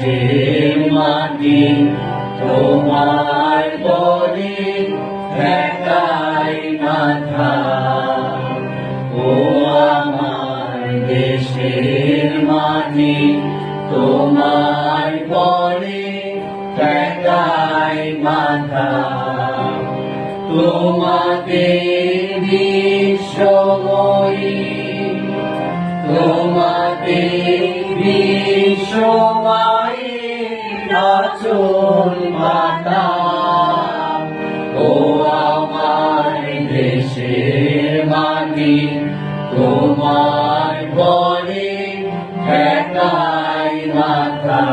দেশের মাটি তোমার বলে একাই মাথা ও আমার দেশের মাটি তোমার বলে একাই মাথা তোমাদের বিশ্বময়ী আচল মাতা। ও আমার দেশের মানি তোমার বলে একাই মাতা।